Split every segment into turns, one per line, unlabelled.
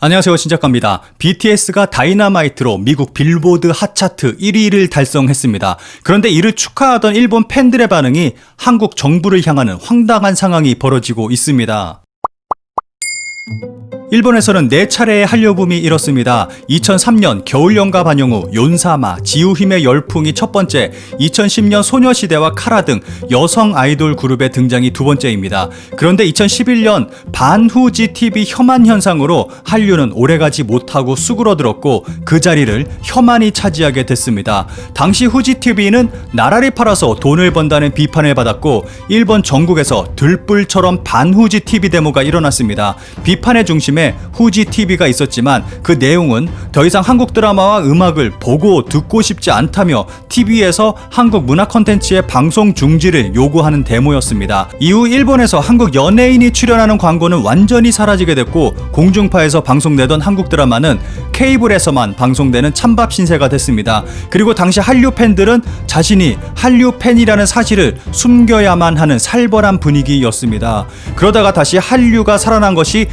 안녕하세요 신작가입니다. BTS가 다이너마이트로 미국 빌보드 핫차트 1위를 달성했습니다. 그런데 이를 축하하던 일본 팬들의 반응이 한국 정부를 향하는 황당한 상황이 벌어지고 있습니다. 일본에서는 네 차례의 한류붐이 일었습니다. 2003년 겨울연가 반영 후 윤사마, 지우힘의 열풍이 첫 번째, 2010년 소녀시대와 카라 등 여성 아이돌 그룹의 등장이 두 번째입니다. 그런데 2011년 반후지 TV 혐한 현상으로 한류는 오래가지 못하고 수그러들었고 그 자리를 혐한이 차지하게 됐습니다. 당시 후지 TV는 나라를 팔아서 돈을 번다는 비판을 받았고 일본 전국에서 들불처럼 반후지 TV 데모가 일어났습니다. 비판의 중심에 후지 TV가 있었지만 그 내용은 더 이상 한국 드라마와 음악을 보고 듣고 싶지 않다며 TV에서 한국 문화 콘텐츠의 방송 중지를 요구하는 데모였습니다. 이후 일본에서 한국 연예인이 출연하는 광고는 완전히 사라지게 됐고 공중파에서 방송되던 한국 드라마는 케이블에서만 방송되는 찬밥 신세가 됐습니다. 그리고 당시 한류 팬들은 자신이 한류 팬이라는 사실을 숨겨야만 하는 살벌한 분위기였습니다. 그러다가 다시 한류가 살아난 것이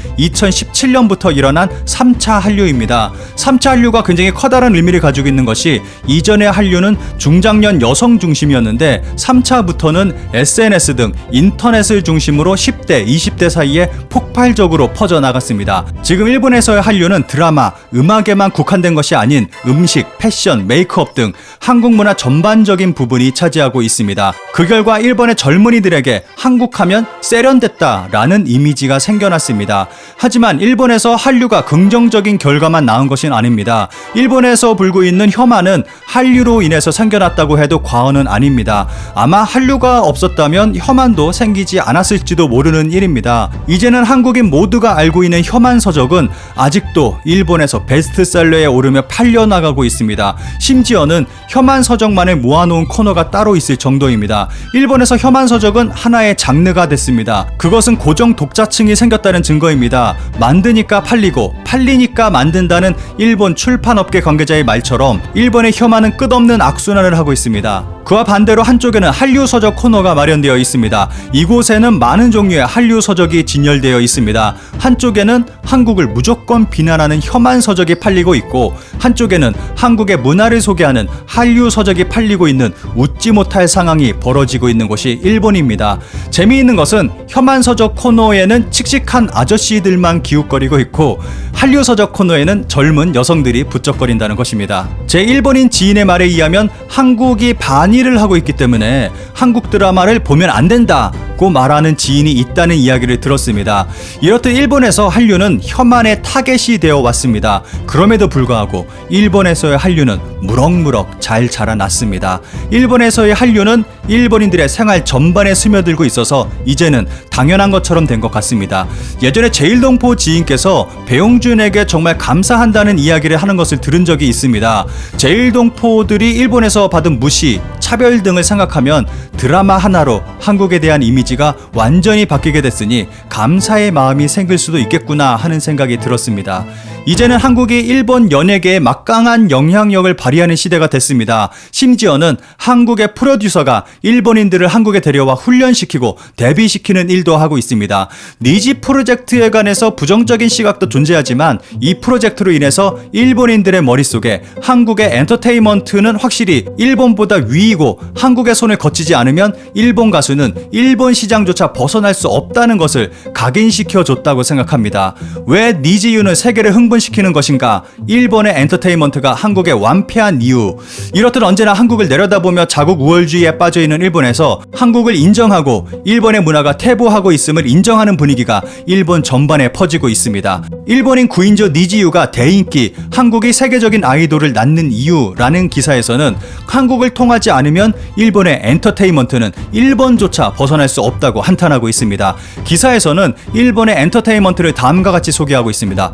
2017년부터 일어난 3차 한류입니다. 3차 한류가 굉장히 커다란 의미를 가지고 있는 것이 이전의 한류는 중장년 여성 중심이었는데 3차부터는 SNS 등 인터넷을 중심으로 10대, 20대 사이에 폭발적으로 퍼져나갔습니다. 지금 일본에서의 한류는 드라마, 음악에만 국한된 것이 아닌 음식, 패션, 메이크업 등 한국 문화 전반적인 부분이 차지하고 있습니다. 그 결과 일본의 젊은이들에게 한국하면 세련됐다라는 이미지가 생겨났습니다. 하지만 일본에서 한류가 긍정적인 결과만 낳은 것은 아닙니다. 일본에서 불고 있는 혐한은 한류로 인해서 생겨났다고 해도 과언은 아닙니다. 아마 한류가 없었다면 혐한도 생기지 않았을지도 모르는 일입니다. 이제는 한국인 모두가 알고 있는 혐한 서적은 아직도 일본에서 베스트셀러에 오르며 팔려나가고 있습니다. 심지어는 혐한 서적만을 모아놓은 코너가 따로 있을 정도입니다. 일본에서 혐한 서적은 하나의 장르가 됐습니다. 그것은 고정 독자층이 생겼다는 증거입니다. 만 드니까 팔리고 팔리니까 만든다는 일본 출판업계 관계자의 말처럼 일본의 혐한은 끝없는 악순환을 하고 있습니다. 그와 반대로 한쪽에는 한류 서적 코너가 마련되어 있습니다. 이곳에는 많은 종류의 한류 서적이 진열되어 있습니다. 한쪽에는 한국을 무조건 비난하는 혐한 서적이 팔리고 있고 한쪽에는 한국의 문화를 소개하는 한류 서적이 팔리고 있는 웃지 못할 상황이 벌어지고 있는 곳이 일본입니다. 재미있는 것은 혐한 서적 코너에는 칙칙한 아저씨들만 기웃거리고 있고 한류 서적 코너에는 젊은 여성들이 부쩍거린다는 것입니다. 제 일본인 지인의 말에 의하면 한국이 반 일을 하고 있기 때문에 한국 드라마를 보면 안 된다고 말하는 지인이 있다는 이야기를 들었습니다. 이렇듯 일본에서 한류는 혐한의 타겟이 되어 왔습니다. 그럼에도 불구하고 일본에서의 한류는 무럭무럭 잘 자라났습니다. 일본에서의 한류는 일본인들의 생활 전반에 스며들고 있어서 이제는 당연한 것처럼 된 것 같습니다. 예전에 제일동포 지인께서 배용준에게 정말 감사한다는 이야기를 하는 것을 들은 적이 있습니다. 제일동포들이 일본에서 받은 무시, 차별 등을 생각하면 드라마 하나로 한국에 대한 이미지가 완전히 바뀌게 됐으니 감사의 마음이 생길 수도 있겠구나 하는 생각이 들었습니다. 이제는 한국이 일본 연예계에 막강한 영향력을 발휘하는 시대가 됐습니다. 심지어는 한국의 프로듀서가 일본인들을 한국에 데려와 훈련시키고 데뷔시키는 일도 하고 있습니다. 니지 프로젝트에 관해서 부정적인 시각도 존재하지만 이 프로젝트로 인해서 일본인들의 머릿속에 한국의 엔터테인먼트는 확실히 일본보다 위이고 한국의 손을 거치지 않으면 일본 가수는 일본 시장조차 벗어날 수 없다는 것을 각인시켜 줬다고 생각합니다. 왜 니지유는 세계를 흥분 시키는 것인가? 일본의 엔터테인먼트가 한국에 완패한 이유. 이렇듯 언제나 한국을 내려다보며 자국 우월주의에 빠져 있는 일본에서 한국을 인정하고 일본의 문화가 퇴보하고 있음을 인정하는 분위기가 일본 전반에 퍼지고 있습니다. 일본인 구인조 니지유가 대인기, 한국이 세계적인 아이돌을 낳는 이유라는 기사에서는 한국을 통하지 않으면 일본의 엔터테인먼트는 일본조차 벗어날 수 없다고 한탄하고 있습니다. 기사에서는 일본의 엔터테인먼트를 다음과 같이 소개하고 있습니다.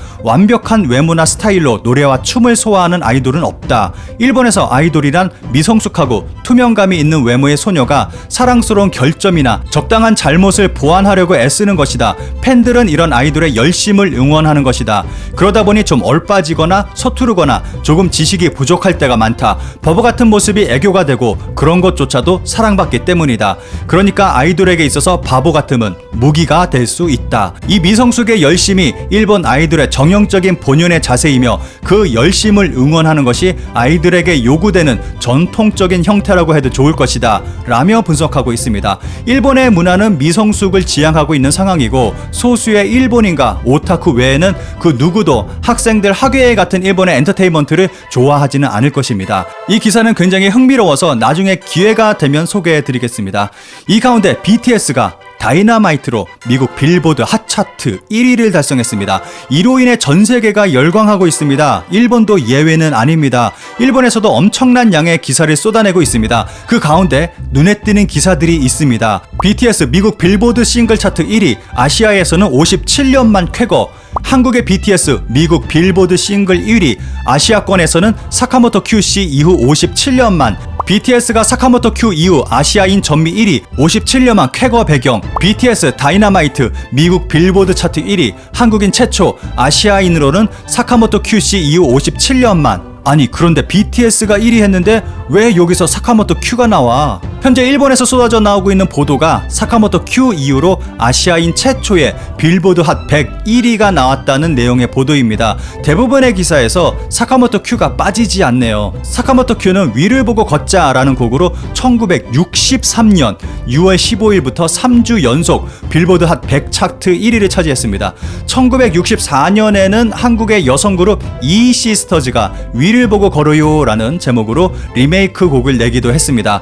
완벽한 외모나 스타일로 노래와 춤을 소화하는 아이돌은 없다. 일본에서 아이돌이란 미성숙하고 투명감이 있는 외모의 소녀가 사랑스러운 결점이나 적당한 잘못을 보완하려고 애쓰는 것이다. 팬들은 이런 아이돌의 열심을 응원하는 것이다. 그러다 보니 좀 얼빠지거나 서투르거나 조금 지식이 부족할 때가 많다. 바보 같은 모습이 애교가 되고 그런 것조차도 사랑받기 때문이다. 그러니까 아이돌에게 있어서 바보 같음은 무기가 될 수 있다. 이 미성숙의 열심이 일본 아이돌의 정형적인 본연의 자세이며 그 열심을 응원하는 것이 아이들에게 요구되는 전통적인 형태라고 해도 좋을 것이다. 라며 분석하고 있습니다. 일본의 문화는 미성숙을 지향하고 있는 상황이고 소수의 일본인과 오타쿠 외에는 그 누구도 학생들 학예회 같은 일본의 엔터테인먼트를 좋아하지는 않을 것입니다. 이 기사는 굉장히 흥미로워서 나중에 기회가 되면 소개해 드리겠습니다. 이 가운데 BTS가 다이나마이트로 미국 빌보드 핫차트 1위를 달성했습니다. 이로 인해 전 세계가 열광하고 있습니다. 일본도 예외는 아닙니다. 일본에서도 엄청난 양의 기사를 쏟아내고 있습니다. 그 가운데 눈에 띄는 기사들이 있습니다. BTS 미국 빌보드 싱글 차트 1위, 아시아에서는 57년만 쾌거, 한국의 BTS 미국 빌보드 싱글 1위, 아시아권에서는 사카모토 큐씨 이후 57년 만, BTS가 사카모토 큐 이후 아시아인 전미 1위, 57년만 쾌거 배경, BTS 다이나마이트 미국 빌보드 차트 1위, 한국인 최초 아시아인으로는 사카모토 큐씨 이후 57년만. 아니 그런데 BTS가 1위 했는데 왜 여기서 사카모토 큐가 나와? 현재 일본에서 쏟아져 나오고 있는 보도가 사카모토 큐 이후로 아시아인 최초의 빌보드 핫100 1위가 나왔다는 내용의 보도입니다. 대부분의 기사에서 사카모토 큐가 빠지지 않네요. 사카모토 큐는 위를 보고 걷자라는 곡으로 1963년 6월 15일부터 3주 연속 빌보드 핫 100 차트 1위를 차지했습니다. 1964년에는 한국의 여성 그룹 이 시스터즈가 위를 보고 걸어요라는 제목으로 리메이크 곡을 내기도 했습니다.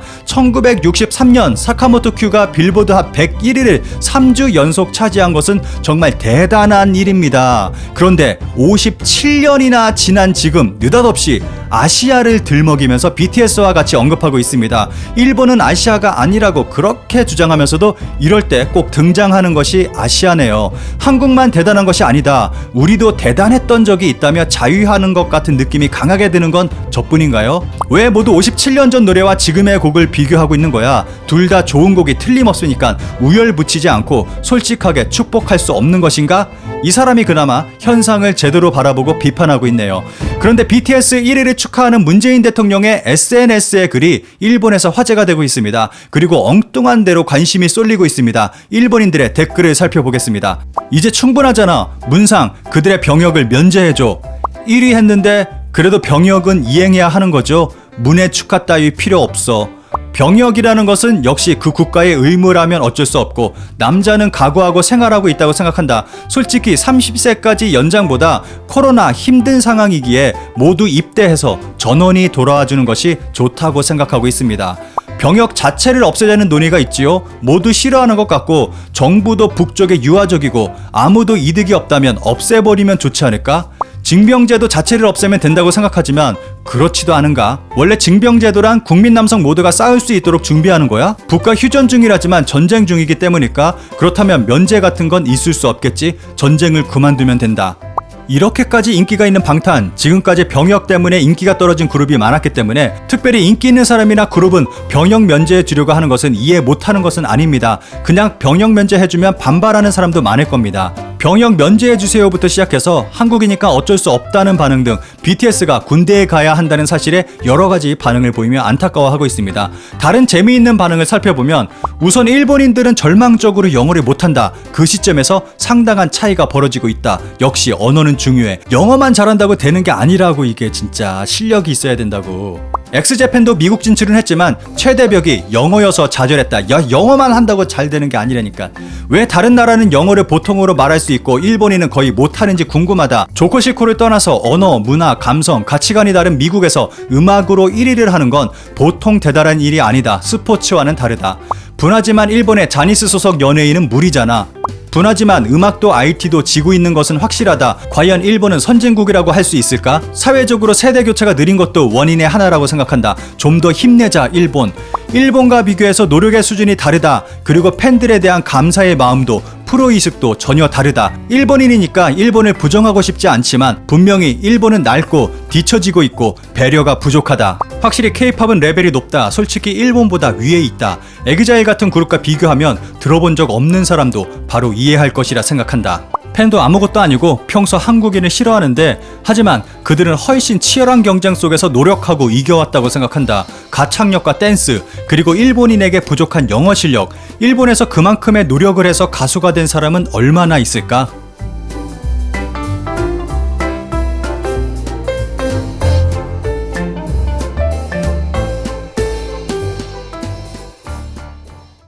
1963년 사카모토 큐가 빌보드 핫 101위를 3주 연속 차지한 것은 정말 대단한 일입니다. 그런데 57년이나 지난 지금 느닷없이 아시아를 들먹이면서 BTS와 같이 언급하고 있습니다. 일본은 아시아가 아니라고 그렇게 주장하면서도 이럴 때 꼭 등장하는 것이 아시아네요. 한국만 대단한 것이 아니다. 우리도 대단했던 적이 있다며 자유하는 것 같은 느낌이 강하게 드는 건 저뿐인가요? 왜 모두 57년 전 노래와 지금의 곡을 비교하고 있는 거야? 둘 다 좋은 곡이 틀림없으니까 우열 붙이지 않고 솔직하게 축복할 수 없는 것인가? 이 사람이 그나마 현상을 제대로 바라보고 비판하고 있네요. 그런데 BTS 1위를 축하하는 문재인 대통령의 SNS의 글이 일본에서 화제가 되고 있습니다. 그리고 엉뚱한 대로 관심이 쏠리고 있습니다. 일본인들의 댓글을 살펴보겠습니다. 이제 충분하잖아. 문상, 그들의 병역을 면제해줘. 1위 했는데 그래도 병역은 이행해야 하는 거죠. 문의 축하 따위 필요 없어. 병역이라는 것은 역시 그 국가의 의무라면 어쩔 수 없고 남자는 각오하고 생활하고 있다고 생각한다. 솔직히 30세까지 연장보다 코로나 힘든 상황이기에 모두 입대해서 전원이 돌아와 주는 것이 좋다고 생각하고 있습니다. 병역 자체를 없애자는 논의가 있지요. 모두 싫어하는 것 같고 정부도 북쪽에 유화적이고 아무도 이득이 없다면 없애버리면 좋지 않을까? 징병제도 자체를 없애면 된다고 생각하지만 그렇지도 않은가? 원래 징병제도란 국민 남성 모두가 싸울 수 있도록 준비하는 거야? 국가 휴전 중이라지만 전쟁 중이기 때문일까? 그렇다면 면제 같은 건 있을 수 없겠지? 전쟁을 그만두면 된다. 이렇게까지 인기가 있는 방탄, 지금까지 병역 때문에 인기가 떨어진 그룹이 많았기 때문에 특별히 인기 있는 사람이나 그룹은 병역 면제해 주려고 하는 것은 이해 못하는 것은 아닙니다. 그냥 병역 면제해 주면 반발하는 사람도 많을 겁니다. 병역 면제해 주세요부터 시작해서 한국이니까 어쩔 수 없다는 반응 등 BTS가 군대에 가야 한다는 사실에 여러 가지 반응을 보이며 안타까워하고 있습니다. 다른 재미있는 반응을 살펴보면 우선 일본인들은 절망적으로 영어를 못한다. 그 시점에서 상당한 차이가 벌어지고 있다. 역시 언어는 중요해. 영어만 잘한다고 되는 게 아니라고 이게 진짜 실력이 있어야 된다고. 엑스제팬도 미국 진출은 했지만 최대 벽이 영어여서 좌절했다. 야 영어만 한다고 잘 되는 게 아니라니까. 왜 다른 나라는 영어를 보통으로 말할 수 있고 일본인은 거의 못하는지 궁금하다. 싫고를 떠나서 언어, 문화, 감성, 가치관이 다른 미국에서 음악으로 1위를 하는 건 보통 대단한 일이 아니다. 스포츠와는 다르다. 분하지만 일본의 자니스 소속 연예인은 무리잖아. 분하지만 음악도 IT도 지고 있는 것은 확실하다. 과연 일본은 선진국이라고 할 수 있을까? 사회적으로 세대 교체가 느린 것도 원인의 하나라고 생각한다. 좀 더 힘내자, 일본. 일본과 비교해서 노력의 수준이 다르다. 그리고 팬들에 대한 감사의 마음도 프로 이식도 전혀 다르다. 일본인이니까 일본을 부정하고 싶지 않지만 분명히 일본은 낡고 뒤처지고 있고 배려가 부족하다. 확실히 케이팝은 레벨이 높다. 솔직히 일본보다 위에 있다. 에그자일 같은 그룹과 비교하면 들어본 적 없는 사람도 바로 이해할 것이라 생각한다. 팬도 아무것도 아니고 평소 한국인을 싫어하는데 하지만 그들은 훨씬 치열한 경쟁 속에서 노력하고 이겨왔다고 생각한다. 가창력과 댄스 그리고 일본인에게 부족한 영어 실력 일본에서 그만큼의 노력을 해서 가수가 된 사람은 얼마나 있을까?